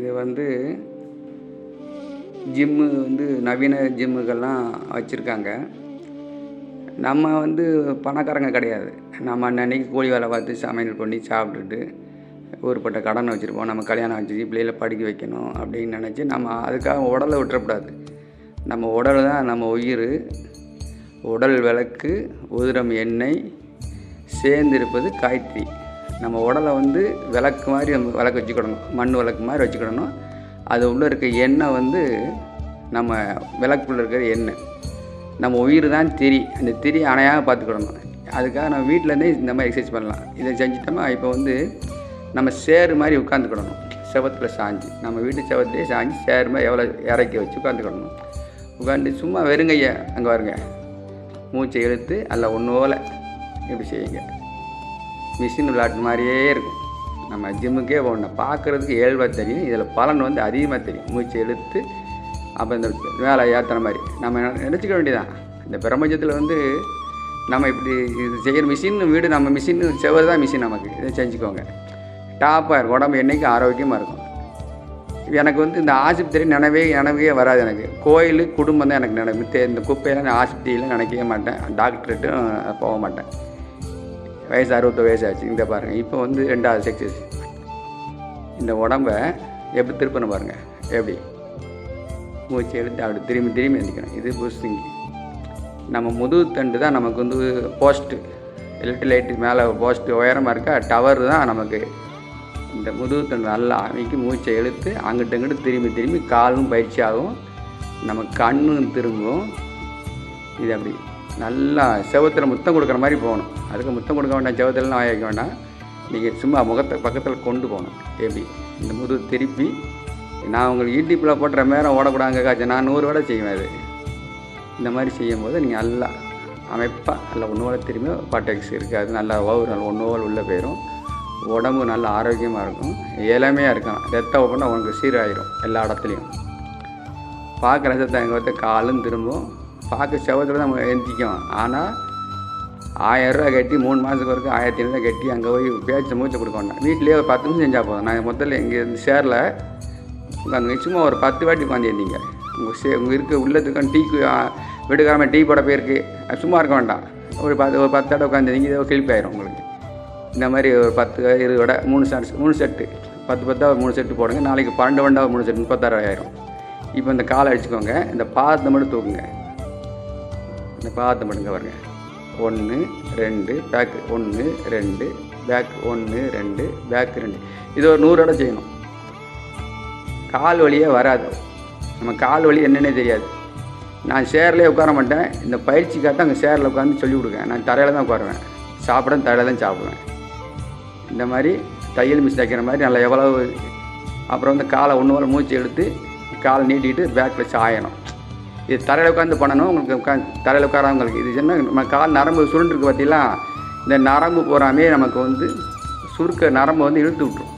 இது வந்து ஜிம்மு வந்து நவீன ஜிம்முகள்லாம் வச்சுருக்காங்க. நம்ம வந்து பணக்காரங்க கிடையாது. நம்ம அன்னன்னைக்கு கூலி வேலை பார்த்து சமையல் பண்ணி சாப்பிட்டுட்டு ஊருப்பட்ட கடனை வச்சுருப்போம். நம்ம கல்யாணம் வச்சு பிள்ளைகளை படிக்க வைக்கணும் அப்படின்னு நினச்சி நம்ம அதுக்காக உடலை விட்டுறக்கூடாது. நம்ம உடல் தான் நம்ம உயிர். உடல் விளக்கு உதிரம் எண்ணெய் சேர்ந்திருப்பது காய்த்திரி நம்ம உடலை வந்து விளக்கு மாதிரி நம்ம விளக்கு வச்சுக்கிடணும். மண் விளக்கு மாதிரி வச்சுக்கிடணும். அது உள்ளே இருக்க எண்ணெய் வந்து நம்ம விளக்குள்ளே இருக்கிற எண்ணெய். நம்ம உயிர் தான் திரி. அந்த திரி அணையாக பார்த்துக்கிடணும். அதுக்காக நம்ம வீட்டிலேருந்தே இந்த மாதிரி எக்ஸசைஸ் பண்ணலாம். இதை செஞ்சிட்டோமா இப்போ வந்து நம்ம சேரு மாதிரி உட்காந்துக்கிடணும் செவத்தில் சாஞ்சு. நம்ம வீட்டு செவத்துலேயே சாஞ்சு சேரு மாதிரி எவ்வளோ இறக்கி வச்சு உட்காந்துக்கிடணும் உட்காந்து சும்மா வெறுங்கைய அங்கே வருங்க மூச்சை இழுத்து அதில் ஒன்று போல். இப்படி செய்யுங்க. மிஷின் விளையாட்டு மாதிரியே இருக்கும். நம்ம ஜிம்முக்கே போகணும் பார்க்குறதுக்கு ஏழ்வாக தெரியும். இதில் பலன் வந்து அதிகமாக தெரியும். மூச்சு இழுத்து அப்போ இந்த மேலே ஏற்றுற மாதிரி. நம்ம நினச்சிக்க வேண்டியதான் இந்த பிரபஞ்சத்தில் வந்து நம்ம இப்படி இது செய்கிற மிஷின் வீடு நம்ம மிஷின் செவ்வாய் தான் மிஷின் நமக்கு. இதை செஞ்சுக்கோங்க. டாப்பாக இருக்கும் உடம்பு என்றைக்கும் ஆரோக்கியமாக இருக்கும். எனக்கு வந்து இந்த ஆஸ்பத்திரி நினைவே நினைவே வராது எனக்கு. கோயில் குடும்பம் தான் எனக்கு நினைவு. இந்த குப்பையெல்லாம் நான் ஆஸ்பத்திரியில் நினைக்கவே மாட்டேன். டாக்டர்கிட்டும் போக மாட்டேன். வயசு அறுபது வயசு ஆச்சு. இந்த பாருங்கள் இப்போ வந்து ரெண்டாவது செக்ஸஸ் இந்த உடம்ப எப்படி திருப்பணும் பாருங்கள் எப்படி? மூச்சு எடுத்து அப்படி திரும்பி திரும்பி எந்திக்கணும். இது புஷ்டிங் நம்ம முதுகு தண்டு தான் நமக்கு வந்து போஸ்ட்டு எலக்ட்ரி லைட்டு மேலே போஸ்ட்டு உயரமாக இருக்கா? டவர் தான் நமக்கு. இந்த முதுகு தண்டு நல்லா அமைக்கி மூச்சை இழுத்து அங்கிட்டு இங்கிட்டு திரும்பி திரும்பி காலும் பயிற்சியாகும் நம்ம கண்ணும் திரும்பும் இது அப்படி நல்லா செவத்தில் முத்தம் கொடுக்குற மாதிரி போகணும். அதுக்கு முத்தம் கொடுக்க வேண்டாம் செவத்துலலாம் வாய வேண்டாம். நீங்கள் சும்மா முகத்தை பக்கத்தில் கொண்டு போகணும். எப்படி இந்த முதுகு திருப்பி நான் உங்களுக்கு யூடியூப்பில் போட்டுற மேரம் ஓடக்கூடாங்க காய்ச்சல் நான் நூறு வேலை செய்வேன் அது. இந்த மாதிரி செய்யும்போது நீங்கள் நல்லா அமைப்பாக நல்லா ஒன்று திரும்பி பாட்டெக்ஸ் இருக்காது நல்லா ஓவர் நல்லா ஒன்று உள்ளே போயிடும் உடம்பு நல்ல ஆரோக்கியமாக இருக்கும். இளமையாக இருக்கும் ரத்த ஓப்பனா உனக்கு சீராயிரும் எல்லா இடத்துலையும். பார்க்குற ரத்தத்தை எங்கள் வந்து காலும் திரும்பும். பார்க்க செவத்தில் தான் நம்ம எந்திக்கும் ஆனால் ஆயிரரூவா கட்டி மூணு மாதத்துக்கு வரைக்கும் ஆயிரத்தி ஐநூறுவா கட்டி அங்கே போய் பேச்சு மூச்சை கொடுக்க வேண்டாம் வீட்லேயே ஒரு பத்து நிமிஷம் செஞ்சால் போதும். நாங்கள் முதல்ல இங்கே இருந்து சேரில் உட்காந்து சும்மா ஒரு பத்து வாட்டி உட்காந்து இருந்தீங்க உங்கள் சே உங்கள் இருக்க உள்ளத்துக்கும் டீ வீட்டுக்காரம டீ போட போயிருக்கு. சும்மா இருக்க வேண்டாம். ஒரு பத்து ஒரு பத்து தடவை உட்காந்துருந்தீங்க இதோ கிளிப் ஆயிரும் உங்களுக்கு. இந்த மாதிரி ஒரு பத்து இருபது மூணு செட் மூணு செட்டு பத்து பத்தாக மூணு செட்டு போடுங்க. நாளைக்கு பன்னெண்டு வண்டாக மூணு செட்டு முப்பத்தாறு ஆயிரும். இப்போ இந்த காலை அடிச்சுக்கோங்க. இந்த பாதத்தை மட்டும் தூக்குங்க. இந்த பாதத்தை மட்டுங்க பாருங்க. ஒன்று ரெண்டு பேக்கு ஒன்று ரெண்டு பேக் ஒன்று ரெண்டு பேக் ரெண்டு. இது ஒரு நூறு இடம் செய்யணும். கால் வலியே வராது. நம்ம கால் வலி என்னென்னே தெரியாது. நான் சேர்லேயே உட்கார மாட்டேன். இந்த பயிற்சிக்காக அங்கே சேரில் உட்காந்து சொல்லி கொடுங்க நான் தரையில் தான் உட்காருவேன். சாப்பிட தரையில் தான் சாப்பிடுவேன். இந்த மாதிரி தையல் மிஸ் தைக்கிற மாதிரி நல்லா எவ்வளவு அப்புறம் வந்து காலை ஒன்று மூச்சு எடுத்து காலை நீட்டிட்டு பேக்கில் சாயணும். இது தரையில் உட்காந்து பண்ணணும். உங்களுக்கு உட்காந்து தரையில் உட்காரவங்களுக்கு இது என்ன நம்ம கால் நரம்பு சுருண்டுருக்கு பார்த்தீங்களா இந்த நரம்பு போகிறாமே நமக்கு வந்து சுருக்க நரம்பு வந்து இழுத்து விட்டுரும்.